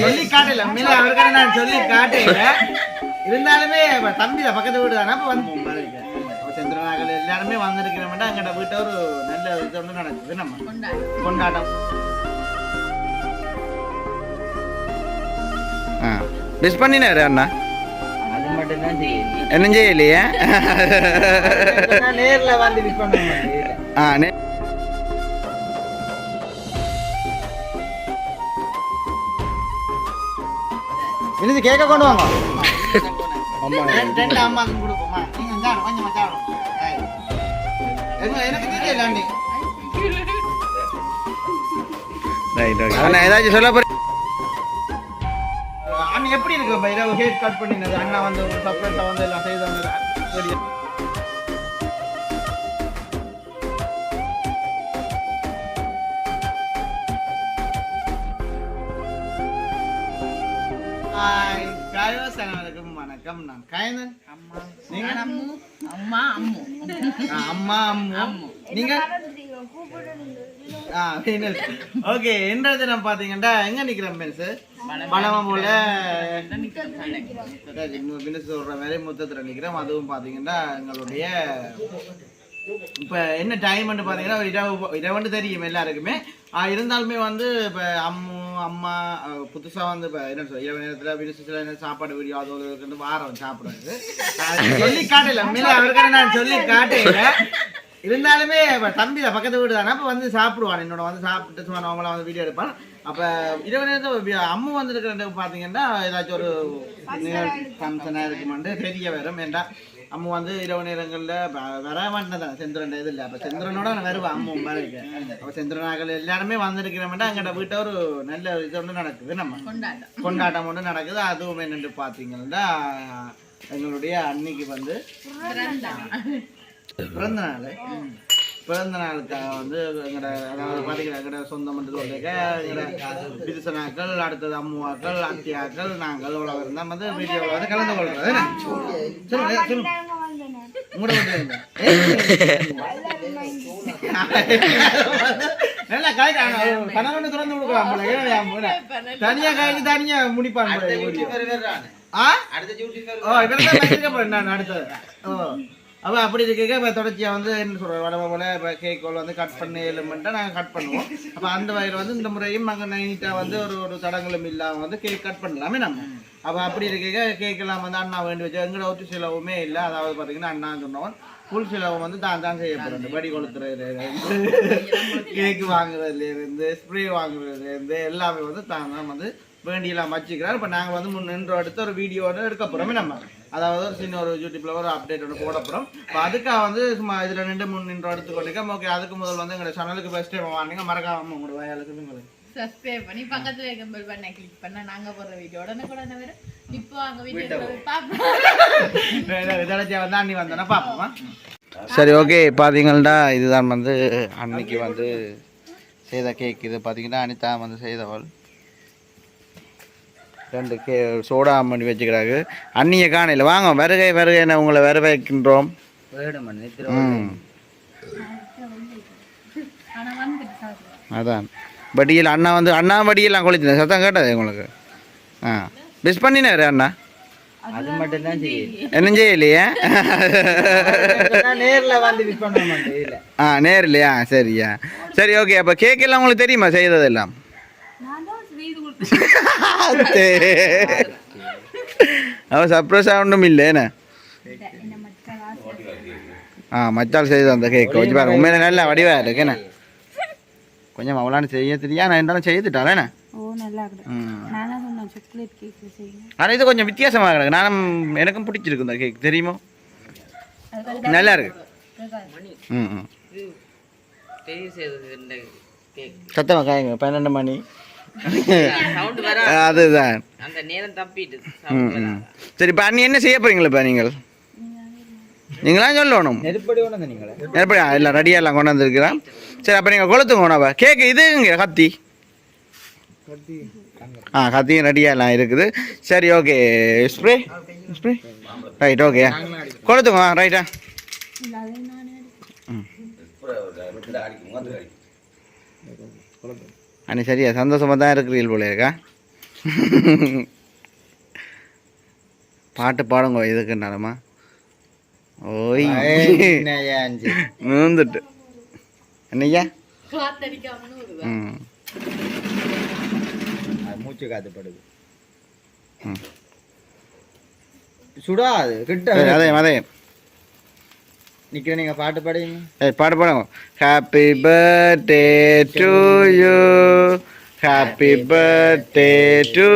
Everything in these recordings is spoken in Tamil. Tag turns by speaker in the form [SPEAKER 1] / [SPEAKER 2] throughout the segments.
[SPEAKER 1] சொல்லி காட்டல உண்மையில அவருக்கு நான் சொல்லி காட்டல இருந்தாலுமே தம்பி பக்கத்து வீடு தானே அப்ப வந்து சந்திரநாகல் எல்லாருமே வந்திருக்கிறோம்னா அங்கட வீட்டை ஒரு நல்ல இது ஒன்று நடக்குது நம்ம. கொண்டாட்டம்.
[SPEAKER 2] ஆ. மிஸ் பண்ணினாரு அண்ணா?
[SPEAKER 3] அது மட்டும் தான் செய்யுது
[SPEAKER 2] என்ன செய்யலையே?
[SPEAKER 1] நான் நேர்ல வந்து மிஸ் பண்ண
[SPEAKER 2] நே
[SPEAKER 1] விழுந்து கேட்க கொண்டு வாங்க. ரெண்டு கொடுப்போமா? நீங்க சாப்பிடும் கொஞ்சமா. என்ன- எனக்கு தெரியல அண்ணா
[SPEAKER 2] ஏதாச்சும் சொல்ல போறீங்க
[SPEAKER 1] அண்ணா எப்படி இருக்கு? பை இரவு ஹேர் கட் பண்ணினது? அண்ணா வந்து சர்ப்ரைஸா வந்து எல்லாம் செய்தாங்க. ஹாய் அனைவருக்கும் வணக்கம். நான் காயந்தன் அம்மா. நீங்க?
[SPEAKER 4] அம்மா. அம்மு
[SPEAKER 1] ஆ, அம்மா அம்மு. நீங்க? ஆ ஓகே இன்றைய தினம் பாத்தீங்கன்னா எங்க நிக்கிறோம் பென்ஸ் பலமா போல பின்னஸ் சொல்ற மாதிரி முத்தத்துல நிக்கிறோம். அதுவும் பாத்தீங்கன்னா எங்களுடைய இப்ப என்ன டைம்னு பாத்தீங்கன்னா இரவு இரவுன்னு தெரியும் எல்லாருக்குமே. இருந்தாலுமே வந்து இப்ப அம்மு அம்மா அ, புதுசா வந்து இப்ப என்ன சொல்ற இரவு நேரத்துல பின்னஸ்ல என்ன சாப்பாடு வீடியோ அது ஒரு வாரம் சாப்பிடுறது. சொல்லி காட்டல உண்மையில அவருக்கு நான் சொல்லி காட்டல இருந்தாலுமே இப்ப தம்பி தான் பக்கத்து வீடு தானே அப்ப வந்து சாப்பிடுவான். என்னோட வந்து சாப்பிட்டு சும்மா நார்மலா வந்து வீடியோ எடுப்பான். அப்ப இரவு நேரத்தில் அம்மு வந்திருக்கிற பாத்தீங்கன்னா ஏதாச்சும் ஒரு ஃபங்க்ஷனா இருக்குமான்னு தெரிய வரும் ஏன்டா அம்மு வந்து இரவு நேரங்கள்ல வர மாட்டேன் செந்திரன் இது இல்லை அப்ப செந்திரனோட நான் வருவேன் அம்மு மாதிரி அப்ப செந்திரனாக்கள் எல்லாருமே வந்திருக்கிறோம்னா அங்கட வீட்டை ஒரு நல்ல இது ஒன்று நடக்குது நம்ம.
[SPEAKER 4] கொண்டாட்டம்.
[SPEAKER 1] கொண்டாட்டம் ஒன்று நடக்குது. அதுவும் என்னென்று பார்த்தீங்கன்னா எங்களுடைய அன்னைக்கு வந்து பிறந்த நாள். பிறந்த நாளுக்காக வந்து எங்கட அதாவது பார்த்தீங்கன்னா என்று சொல்லிக்க எங்கட பிரிசனாக்கள் அடுத்தது அம்முவாக்கள் அத்தியாக்கள் நாங்கள் இவ்வளோ இருந்தால் வந்து வீடியோவில் வந்து கலந்து கொள்றது? சொல்லுங்க உங்களோட கணவன் திறந்து கொடுக்கலாம் போல. ஏன் போல தனியா காய்ச்சி தனியா முடிப்பான் போல. வீடியோ ஆ? ஓ இவன் தான் வச்சிருக்க போறேன் நான் அடுத்தது. ஓ. அவ அப்படி இருக்க இப்ப தொடர்ச்சியா வந்து என்ன சொல்ற வடவை போல இப்ப கேக் வந்து கட் பண்ணி எலுமெண்ட்டா நாங்க கட் பண்ணுவோம். அப்ப அந்த வகையில வந்து இந்த முறையும் நாங்க நைட்டா வந்து ஒரு ஒரு தடங்களும் இல்லாம வந்து கேக் கட் பண்ணலாமே நம்ம. அப்ப அப்படி இருக்க கேக் எல்லாம் வந்து அண்ணா வேண்டி வச்சு எங்கட ஒட்டு செலவுமே இல்லை. அதாவது பாத்தீங்கன்னா அண்ணா சொன்னவன் ஃபுல் செலவு வந்து தான் தான் செய்ய வெடி கொளுத்துறதுல இருந்து கேக் வாங்குறதுல இருந்து ஸ்ப்ரே வாங்குறதுல இருந்து எல்லாமே வந்து தான் தான் வந்து வேண்டியெல்லாம் வச்சுக்கிறார். இப்போ நாங்கள் வந்து முன் நின்று எடுத்து ஒரு வீடியோ ஒன்று எடுக்க போகிறோமே நம்ம அதாவது ஒரு சின்ன ஒரு யூடியூப்ல ஒரு அப்டேட் ஒன்று போட போகிறோம் இப்போ அதுக்காக வந்து சும்மா இதில் நின்று முன் நின்று எடுத்து கொண்டிருக்கோம் ஓகே அதுக்கு முதல் வந்து எங்களோட சேனலுக்கு ஃபஸ்ட் டைம் வாங்க. மறக்காம உங்களோட வயலுக்கு சொல்லுங்கள்
[SPEAKER 4] சப்ஸ்கிரைப் பண்ணி பக்கத்துல இருக்க பெல் பட்டனை கிளிக் பண்ணா. நாங்க போடுற வீடியோ உடனே கூட வரும்? இப்போ அங்க பாப்போம்.
[SPEAKER 1] அண்ணி வந்தோன்னா பார்ப்போமா
[SPEAKER 2] சரி ஓகே பார்த்தீங்கன்னா இதுதான் வந்து அன்னைக்கு வந்து செய்த கேக் இது. பார்த்தீங்கன்னா அனிதா வந்து செய்தவள். ரெண்டு கே சோடா பண்ணி வச்சுக்கிறாங்க அண்ணியை காணையில். வாங்க வருகை வருகை என உங்களை வரவேற்கின்றோம். அதான். வடியில் அண்ணா வந்து அண்ணா வடியெல்லாம் கொளுத்தினேன் சத்தம் கேட்டது உங்களுக்கு? ஆ. மிஸ் பண்ணினாரு அண்ணா?
[SPEAKER 3] அது மட்டும் தான்
[SPEAKER 2] என்ன செய்யலையே?
[SPEAKER 1] நான் நேரில் வந்து மிஸ் பண்ண மாட்டேன் இல்லை.
[SPEAKER 2] ஆ நேர்லையா? சரியா. சரி ஓகே அப்போ கேக் எல்லாம் உங்களுக்கு தெரியுமா? செய்ததெல்லாம்? அவ சர்ப்ரைஸாக ஒன்றும் இல்லை என்ன? ஆ மச்சால் செய்த அந்த கேக் வச்சு பாருங்க. உண்மையில நல்லா வடிவா இருக்கு என்ன? கொஞ்சம் அவளான்னு செய்ய தெரியா? நான் இருந்தாலும் செய்துட்டாலே என்ன?
[SPEAKER 5] ஓ நல்லா இருக்கு.
[SPEAKER 2] ம்.
[SPEAKER 5] நானா சொன்னேன் சாக்லேட் கேக் செய்யுங்க.
[SPEAKER 2] ஆனால் இது கொஞ்சம் வித்தியாசமாக கிடக்கு நானும் எனக்கும் பிடிச்சிருக்கு இந்த கேக் தெரியுமோ? நல்லா இருக்கு. ம் ம். சத்தமாக காயுங்க. பன்னெண்டு மணி. அதுதான்.
[SPEAKER 3] அந்த நேரம் தப்பிட்டு
[SPEAKER 2] ம் ம். சரி இப்போ அண்ணி என்ன செய்ய போறீங்களா இப்போ நீங்கள்? நீங்களா சொல்லணும்.
[SPEAKER 1] நெருப்படி
[SPEAKER 2] எல்லாம் ரெடியாக எல்லாம் கொண்டு வந்திருக்கிறேன் சரி அப்போ நீங்கள் கொளுத்துங்க உணவை. கேக்கு இதுங்க கத்தி ஆ கத்தியும் ரெடியாக எல்லாம் இருக்குது. சரி okay spray spray right okay கொளுத்துங்க ரைட்டா ம். அண்ணி சரியா? சந்தோஷமாக தான் இருக்கிறீர்கள் போல இருக்கா?
[SPEAKER 1] பாட்டு பாடுங்க இதுக்குன்னாலமா ஓய்.
[SPEAKER 2] என்னய்யா அஞ்சு
[SPEAKER 1] நூந்துட்டு என்னய்யா?
[SPEAKER 6] காத்தடிக்காமனு வருதா
[SPEAKER 1] ம்.
[SPEAKER 2] அது மூச்சு காத்து படுது
[SPEAKER 1] ம்.
[SPEAKER 2] சுடாது கிட்ட.
[SPEAKER 1] அதே அதே
[SPEAKER 2] நிக்கிற நீங்க பாட்டு பாடுங்க
[SPEAKER 1] ஏய் பாட்டு பாடுங்க. Happy birthday to you happy birthday to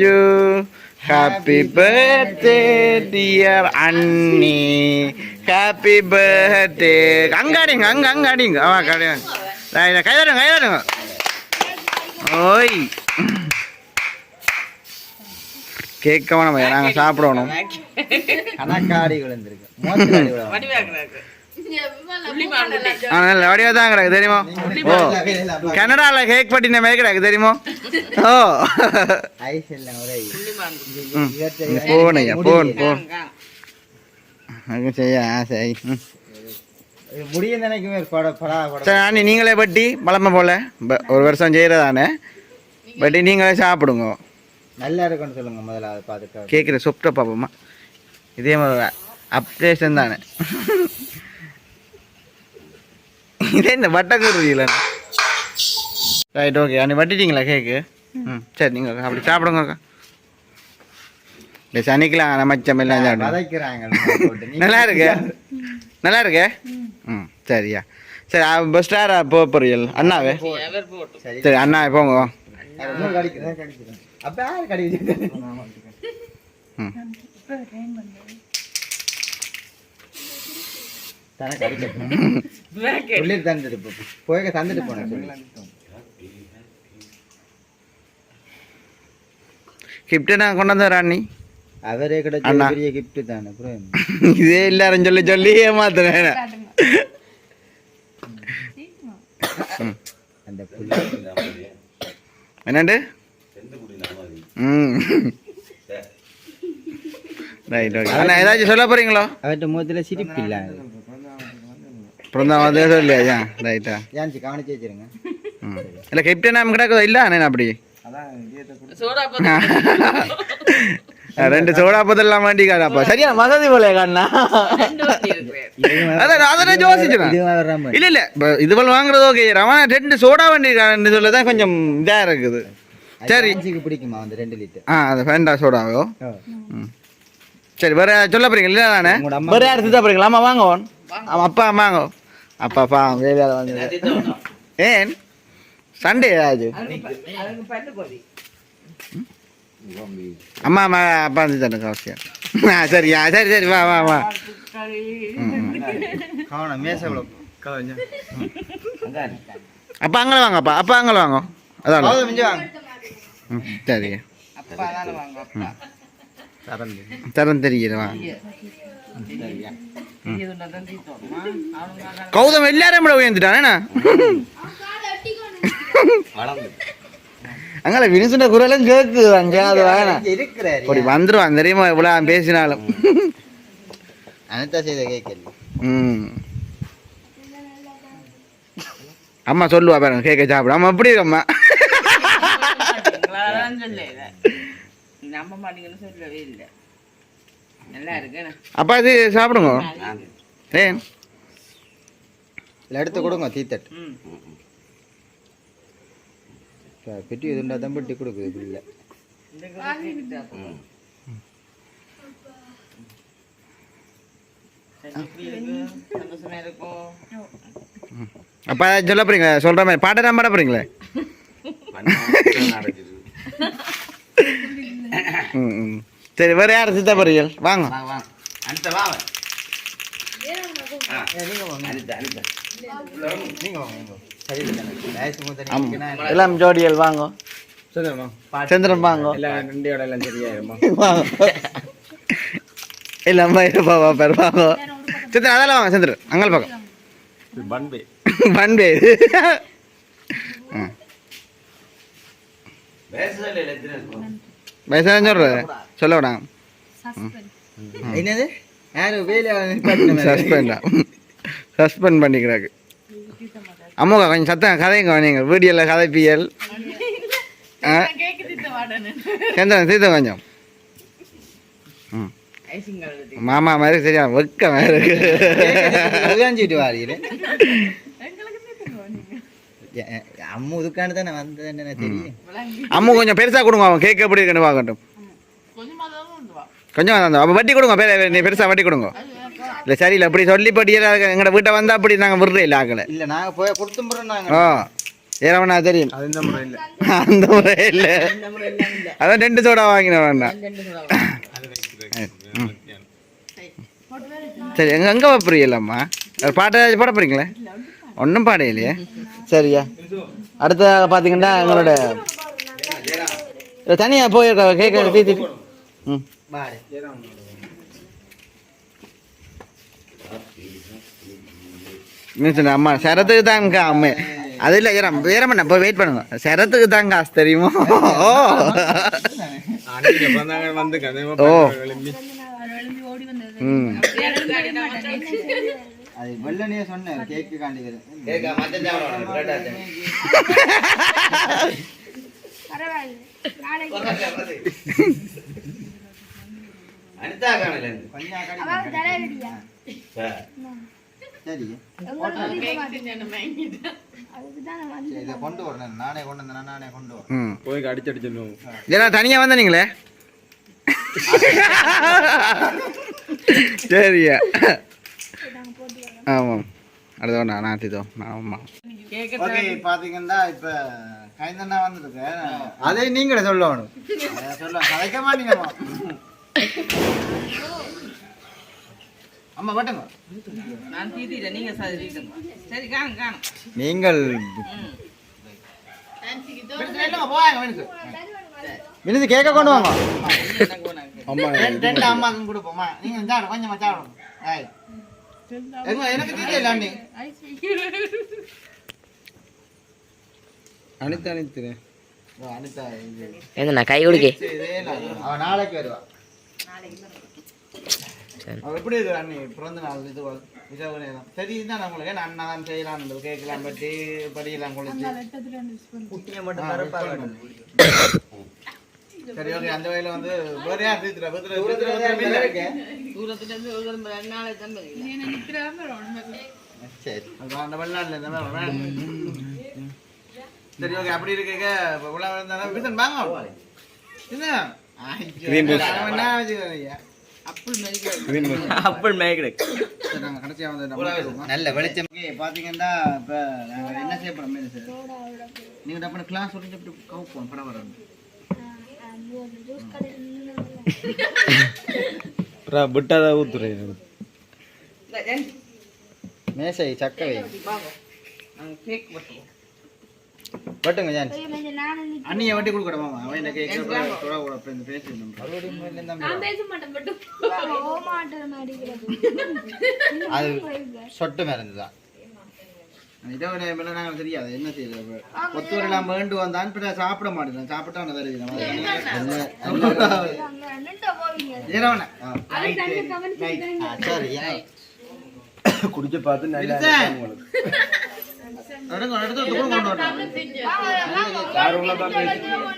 [SPEAKER 1] you happy birthday dear அண்ணி ஹாப்பி பர்த்டே அங்காடிங்க அங்க அங்காடிங்க ஆ கடையாங்க கைதாடுங்க கைதாடுங்க ஓய். கேட்க வேணாம் நாங்கள் சாப்பிடணும்.
[SPEAKER 2] கணக்காடி விழுந்திருக்கு.
[SPEAKER 1] நல்ல வடிவாக தான் கிடக்கு தெரியுமா? ஓ. கனடாவில் கேக் பட்டின மாதிரி கிடக்கு தெரியுமா? ஓ. ம் போனையா போன் போன் செய்ய ஆ சரி. ம்.
[SPEAKER 2] முடியும் நினைக்குமே பட படா பட
[SPEAKER 1] சரி அண்ணி நீங்களே பட்டி பழமை போல. ஒரு வருஷம் செய்கிறதானே பட்டி நீங்களே சாப்பிடுங்க.
[SPEAKER 2] நல்லா இருக்குன்னு சொல்லுங்க முதல்ல அதை பார்த்துட்டு
[SPEAKER 1] கேட்குற சொப்ட பாப்போமா. இதே மாதிரி அப்டேஷன் தானே. இதே இந்த வட்டக்குருவியில் ரைட் ஓகே அண்ணி வட்டிட்டீங்களா கேக்கு ம் சரி நீங்கள் அப்படி சாப்பிடுங்க இல்லை சனிக்கலாம் நமச்சம் எல்லாம்.
[SPEAKER 2] நீ-
[SPEAKER 1] நல்லா இருக்கு? நல்லா இருக்கு? ம் சரியா. சரி பஸ் ஸ்டாரா போக போறீங்க அண்ணாவே?
[SPEAKER 2] சரி
[SPEAKER 1] அண்ணா போங்க
[SPEAKER 2] கடிக்கிறேன். அப்ப யார் தானே தந்துட்டு போ. போய் தந்துட்டு போனேன்
[SPEAKER 1] கிஃப்ட் நான் கொண்டு வந்து வரேன் அண்ணி?
[SPEAKER 2] அவரே கிடைச்ச. பெரிய தானே அப்புறம்
[SPEAKER 1] இதே எல்லாரும் சொல்லி சொல்லி ஏமாத்துறேன்.
[SPEAKER 2] அந்த புள்ள.
[SPEAKER 1] என்னண்டு? ம். Right okay. அண்ணா ஏதாச்சும் சொல்ல போறீங்களோ?
[SPEAKER 2] அவர்கிட்ட முகத்துல சிரிப்பு இல்ல
[SPEAKER 1] தான் வந்து சொல்லியா ரைட்டா.
[SPEAKER 2] ஏன்ச்சு கவனிச்சு வச்சிருங்க.
[SPEAKER 1] இல்லை கிஃப்ட் நம்ம கிடக்குதோ? இல்லை அண்ணே அப்படி?
[SPEAKER 3] சோடா
[SPEAKER 1] ரெண்டு சோடா பத்தெல்லாம் வேண்டிக்காடாப்பா சரியான வசதி போல கண்ணா அதான் அதை யோசிச்சுனா
[SPEAKER 2] இது வர்ற மாதிரி.
[SPEAKER 1] இல்ல இல்ல இதுவள் வாங்குறது ஓகே ரமணா ரெண்டு சோடா வண்டி சொல்லதான் கொஞ்சம் இதா இருக்குது. சரி.
[SPEAKER 2] பிடிக்குமா அந்த ரெண்டு லிட்டர்
[SPEAKER 1] ஆ அது வேண்டா சோடாவோ. சரி வேற சொல்ல போறீங்க இல்ல தானே
[SPEAKER 2] அம்மா
[SPEAKER 1] வேற யார் திட்டா போறீங்களா அம்மா வாங்க ஆமா அப்பா வாங்க. அப்பா அப்பா வேலையால வந்து ஏன்? சண்டே ஆச்சு அம்மா அம்மா அப்பா வந்து தானே அவசியம் ஆ சரியா சரி சரி வா வா வா. அப்பா அங்கே வாங்க அப்பா அப்பா அங்கே வாங்க. அதான்?
[SPEAKER 2] மிஞ்சி வாங்க.
[SPEAKER 1] ம் சரி.
[SPEAKER 3] அப்பா தானே வாங்க அப்பா.
[SPEAKER 2] தரந்து
[SPEAKER 1] தரம்
[SPEAKER 3] அவனுங்க
[SPEAKER 1] கௌதம் எல்லாரும் கூட உயர்ந்துட்டானே அங்கே வினுசுன குரலும் கேட்குது அங்கே அது வேணாம்
[SPEAKER 2] இருக்கிறாரு.
[SPEAKER 1] அப்படி வந்துருவான் தெரியுமா இவ்வளோ பேசினாலும்.
[SPEAKER 2] அனிதா செய்த கேட்கல
[SPEAKER 1] ம். அம்மா சொல்லுவா பாருங்க கேட்க சாப்பிடு. அம்மா எப்படி இருக்கு அம்மா
[SPEAKER 3] எங்களாதான் சொல்ல நம்ப மாட்டீங்கன்னு சொல்லவே இல்லை. நல்லா இருக்கு
[SPEAKER 1] அப்பா இது சாப்பிடுங்க. ஏன்?
[SPEAKER 2] இல்லை எடுத்து கொடுங்க தீத்தட்டு பெட்டி எதுண்டா தான் பெட்டி கொடுக்குது
[SPEAKER 3] இருக்கும்
[SPEAKER 1] அப்பா சொல்ல போறீங்களா? சொல்ற மாதிரி. பாட்டை பாட போறீங்களே. சரி வேற யார் சித்த போறீங்க? வாங்க. எல்லாம் ஜோடியல் வாங்க. சந்திரன் வாங்க
[SPEAKER 2] எல்லாம் நண்டியோட எல்லாம் சரியாயிருமா
[SPEAKER 1] வாங்க. எல்லாம் இருப்பா பாப்பார் வாங்க. சந்திரன் அதெல்லாம் வாங்க சந்திரன் அங்கே பக்கம்.
[SPEAKER 2] பண்பே.
[SPEAKER 1] பண்பே. வயசான சொல்ற. சொல்ல வேணாம்
[SPEAKER 2] என்னது?
[SPEAKER 1] சஸ்பெண்டா சஸ்பெண்ட் பண்ணிக்கிறாங்க அம்மாக்கா கொஞ்சம் சத்தம் கதைங்க நீங்க வீடியோல கதைப்பியல் ஆ?
[SPEAKER 6] கேக்கு திட்ட
[SPEAKER 3] பாடணும்
[SPEAKER 2] சேர்ந்து சீதம் கொஞ்சம். மாமா மாதிரி சரியா வெக்க மாதிரி
[SPEAKER 1] வாரியில
[SPEAKER 4] நீங்க
[SPEAKER 1] அம்மு இதுக்காண்டு தானே வந்தது என்ன தெரியும்.
[SPEAKER 2] அம்மு கொஞ்சம் பெருசா கொடுங்க அவன் கேக் எப்படி இருக்குன்னு பார்க்கட்டும்
[SPEAKER 3] கொஞ்சமா தான் கொண்டு வா
[SPEAKER 2] கொஞ்சம் அந்த அப்போ வட்டி கொடுங்க பெரிய நீ பெருசா வட்டி கொடுங்க. இல்லை சரியில்லை அப்படி சொல்லி படியல எங்களோட வீட்டை வந்தா அப்படி நாங்கள் விடுறே இல்லை ஆக்கலை
[SPEAKER 1] இல்ல நாங்க போய் நாங்க.
[SPEAKER 2] ஓ ஏறவனா தெரியும்.
[SPEAKER 1] அது இந்த முறை இல்ல.
[SPEAKER 2] அந்த முறை இல்லை.
[SPEAKER 3] இல்ல
[SPEAKER 2] அதான் ரெண்டு சோடா வாங்கினேன் வேண்டாம் சரி எங்க எங்க வைப்பீங்களாம்மா ஒரு பாட்டு பாட போறீங்களே? ஒன்றும் பாட இல்லையே சரியா. அடுத்த பார்த்தீங்கன்னா எங்களோட தனியா போய் கேட்க ம். மீன்ஸ் அம்மா சரத்துக்கு தாங்க அம்மா அது இல்லை ஏறம் வேற பண்ண போய் வெயிட் பண்ணுங்க சரத்துக்கு தாங்க காசு தெரியுமோ ஓ ஓ ம்
[SPEAKER 1] அது சொன்னேன் கேக்கு சரி, இதை கொண்டு வரணும் நானே கொண்டு வந்தேன் நானே கொண்டு வரேன்.
[SPEAKER 2] ம்.
[SPEAKER 7] போய் அடிச்சடிச்சிடணும்
[SPEAKER 2] ஏன்னா தனியாக வந்தனீங்களே சரியா ஆமாம். அடுத்த ஒன்றா நாத்திதோ ஆமாம்
[SPEAKER 1] பாத்தீங்கன்னா இப்ப கைந்தண்ணா வந்திருக்கு. அதே நீங்களே சொல்லணும். சொல்ல. கதைக்க மாட்டீங்கம்மா அம்மா பட்டுங்க
[SPEAKER 3] நான் தீதியில நீங்க சதிட்டீங்க சரி காணும் காணும்.
[SPEAKER 1] நீங்கள் வினுது கேட்க கொண்டு வாங்க.
[SPEAKER 7] அம்மா
[SPEAKER 1] ரெண்டு அம்மாக்கும் கொடுப்போம்மா. நீங்க சாப்பிடும் கொஞ்சமா சாப்பிடும் எனக்கு தெரியல அண்ணி?
[SPEAKER 7] அனித்து அனித்து
[SPEAKER 1] அனிதா
[SPEAKER 8] என்ன கை குடிக்க.
[SPEAKER 1] இதே இல்ல, அவ நாளைக்கு வருவா. எப்படி இது அண்ணி? பிறந்த நாள் இது இரவு நேரம். சரி இதுதான் உங்களுக்கு? அண்ணா தான் செய்யலாம் கேட்கலாம் பற்றி படியெல்லாம் குளிச்சு. சரி ஓகே அந்த வகையில வந்து வேற யார் தீத்துறா பத்திர
[SPEAKER 3] தூரத்துல இருந்து ஒரு ரெண்டு தான்
[SPEAKER 1] சரி அது அந்த வெளிநாட்டுல இந்த மாதிரி வர- சரி ஓகே அப்படி இருக்க உலக இருந்தாலும் விசன் வாங்க. என்ன என்ன வச்சுக்கிறீங்க
[SPEAKER 3] அப்புள்
[SPEAKER 7] மேய்க்கிறேன்
[SPEAKER 1] நல்ல வெளிச்சம் பாத்தீங்கன்னா இப்ப நாங்க என்ன செய்ய போறோம் மேல சார் நீங்க டப்புனு கிளாஸ் இப்படி கவுப்போம் படம் வரும்
[SPEAKER 7] விட்டாத ஊத்துறேன்
[SPEAKER 1] மேசை சக்கரை
[SPEAKER 3] நாங்கள் கேக் வெட்டுவோம்
[SPEAKER 1] வட்டுங்க ஜான் அண்ணியை வட்டி கொடுக்கட மாமா. அவன் இந்த கேக் கூட கூட இந்த பேசி
[SPEAKER 4] நான் பேச மாட்டேன் மட்டும்.
[SPEAKER 1] அது சொட்டு மருந்து தான் இரவு நேரம் நாங்கள் தெரியாது என்ன செய்யறது ஒத்துவரை எல்லாம் வேண்டு வந்தான் பின்ன சாப்பிட மாட்டேன். சாப்பிட்டா ஒன்று தெரியுது இரவன சரி
[SPEAKER 7] குடிக்க பார்த்து நல்லா
[SPEAKER 1] எடுங்க எடுத்து வந்து கொண்டு வரணும்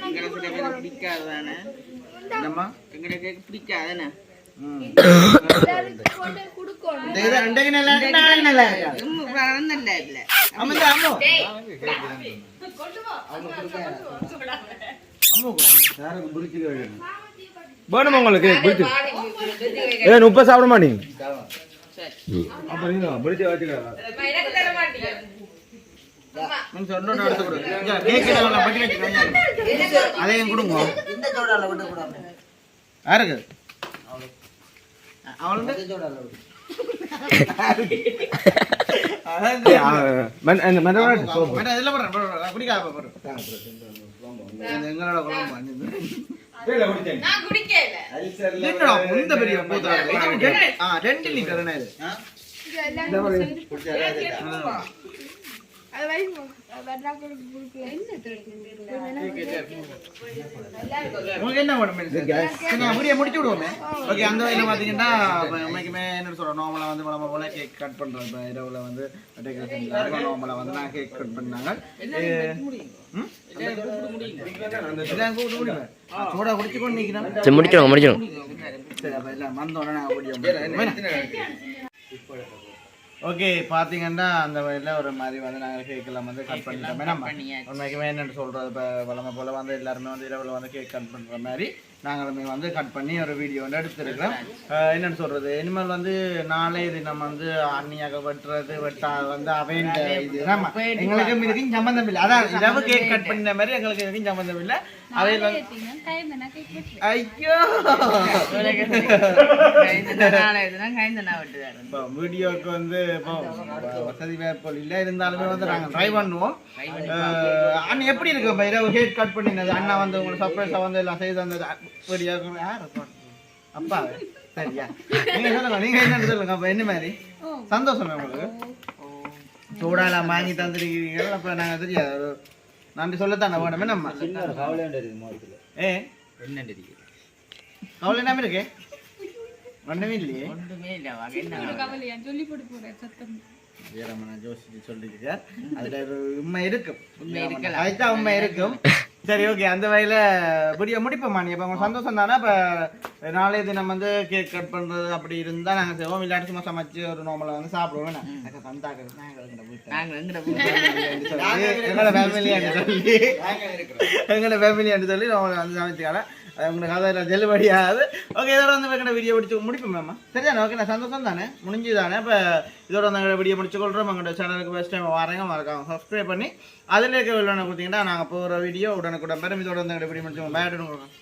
[SPEAKER 3] எங்களுக்கு பிடிக்காதுதானே
[SPEAKER 1] என்னம்மா
[SPEAKER 3] எங்களுக்கு
[SPEAKER 7] வேணுமா உங்களுக்கு? சாப்பிட மாட்டீங்க? வச்சுக்கலாம்
[SPEAKER 1] நீங்க சொன்னோட எடுத்து கொடு. இங்க, கேக்கு நல்லா பட்டி வச்சுக்கோங்க. அதையும் கொடுங்க யாருக்கு அவளுக்கு வேண்டாம், இதுல போடுறேன், போடுறேன், போடுறேன். குடிக்காத, போடுறேன். இது எங்களோட குழம்பு.
[SPEAKER 4] நான்
[SPEAKER 1] இந்த ரெண்டு லிட்டர் என்ன இது? உங்களுக்கு என்ன வேணும் முடிச்சு விடுவோமே. ஓகே அந்த வகையில் பார்த்தீங்கன்னா உண்மைக்குமே என்ன சொல்கிறோம் நார்மலாக வந்து நம்ம போல கேக் கட் பண்ணுறோம் இப்போ இரவில் வந்து டெக்கரேஷன் நார்மலாக வந்து நான் கேக் கட் பண்ணாங்க. சூடா குடிச்சு கொண்டு நிற்கிறேன்
[SPEAKER 2] சரி முடிச்சிடும் முடிச்சிடும்
[SPEAKER 1] சரி அப்போ எல்லாம் வந்தோடனே ஓகே பார்த்தீங்கன்னா அந்த வகையில் ஒரு மாதிரி வந்து நாங்கள் கேக்கெல்லாம் வந்து கட் பண்ணிட்டோமே. நம்ம உண்மைக்குமே என்னென்னு சொல்கிறது இப்போ வளமை போல் வந்து எல்லாருமே வந்து இரவில் வந்து கேக் கட் பண்ணுற மாதிரி நாங்களுமே வந்து கட் பண்ணி ஒரு வீடியோ வந்து எடுத்துருக்கிறோம். என்னன்னு சொல்கிறது இனிமேல் வந்து நாளை தினம் வந்து அண்ணியாக வெட்டுறது வெட்டா வந்து அவைண்ட இது. நம்ம எங்களுக்கு இதுக்கும் சம்மந்தம் இல்லை அதான் இரவு கேக் கட் பண்ணின மாதிரி எங்களுக்கு இதுக்கும் சம்மந்தம் இல்லை ஐயோ வீடியோக்கு வந்து வசதி வாய்ப்புகள் இல்லை இருந்தாலுமே வந்து நாங்கள் ட்ரை பண்ணுவோம் அஹ் அண்ணா எப்படி இருக்கு இரவு ஹேட் கட் பண்ணினது அண்ணா வந்து உங்களுக்கு சர்ப்ரைஸாக வந்து எல்லாம் செய்து அந்த வீடியோ யார் அப்பா சரியா நீங்க சொல்லுங்க நீங்க என்னன்னு சொல்லுங்க அப்ப என்ன மாதிரி சந்தோஷம் உங்களுக்கு சூடாலாம் வாங்கி தந்துருக்கீங்க அப்ப நாங்க தெரியாது நன்றி சொல்லத்தானே வேணுமே நம்ம ஏ? கவலை என்ன இருக்கு? ஒண்ணுமே இல்லையே. வீரமன ஜோசி சொல்லிருக்கார் அதுல ஒரு உண்மை இருக்கும். அதுதான் உண்மை இருக்கும். சரி ஓகே அந்த வகையில முடிய முடிப்போமா நீ. அப்ப உங்களுக்கு சந்தோஷம் தானே? இப்ப நாளைய தினம் வந்து கேக் கட் பண்றது அப்படி இருந்தா நாங்க செய்வோம். இல்லாட்டி சும்மா சமைச்சு ஒரு நார்மலா வந்து சாப்பிடுவோம். வீட்டுல. சொல்லி, எங்களோட ஃபேமிலி சொல்லி. எங்களோட ஃபேமிலி சொல்லி நம்ம வந்து சமைச்சுக்கலாம் உங்களுக்கு அதில் செல்லுபடியாது ஓகே இதோட வந்து எங்களோட வீடியோ முடிச்சு முடிப்போம் மேம் சரிதானே? ஓகே நான் சந்தோஷம் தானே முடிஞ்சு தானே இப்போ இதோட வந்து எங்களோட வீடியோ முடிச்சு கொள்கிறோம் எங்களோட சேனலுக்கு ஃபஸ்ட் டைம் வரேங்க மறக்காம சப்ஸ்கிரைப் பண்ணி அதில் இருக்க வில்லனை கொடுத்தீங்கன்னா நாங்கள் போகிற வீடியோ உடனுக்குடன் பெரும் இதோட வந்து எங்களோட வீடியோ முடிச்சு கொடுக்குறோம்